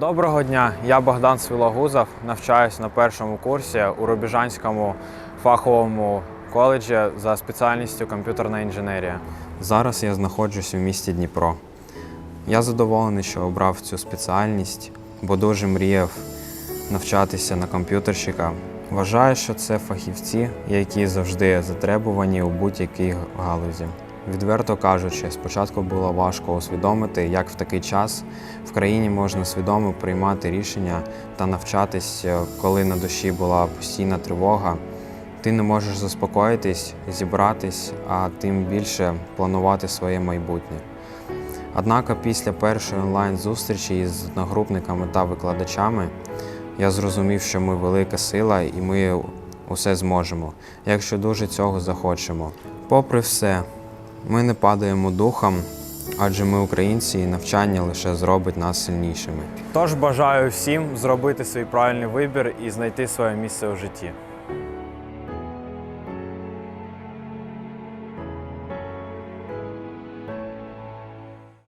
Доброго дня, я Богдан Свілогузов, навчаюсь на першому курсі у Рубіжанському фаховому коледжі за спеціальністю комп'ютерна інженерія. Зараз я знаходжусь у місті Дніпро. Я задоволений, що обрав цю спеціальність, бо дуже мріяв навчатися на комп'ютерщика. Вважаю, що це фахівці, які завжди затребувані у будь-якій галузі. Відверто кажучи, спочатку було важко усвідомити, як в такий час в країні можна свідомо приймати рішення та навчатись, е, коли на душі була постійна тривога. Ти не можеш заспокоїтись, зібратись, а тим більше планувати своє майбутнє. Однак після першої онлайн-зустрічі із одногрупниками та викладачами я зрозумів, що ми велика сила і ми усе зможемо, якщо дуже цього захочемо. Попри все, ми не падаємо духом, адже ми українці і навчання лише зробить нас сильнішими. Тож бажаю всім зробити свій правильний вибір і знайти своє місце у житті.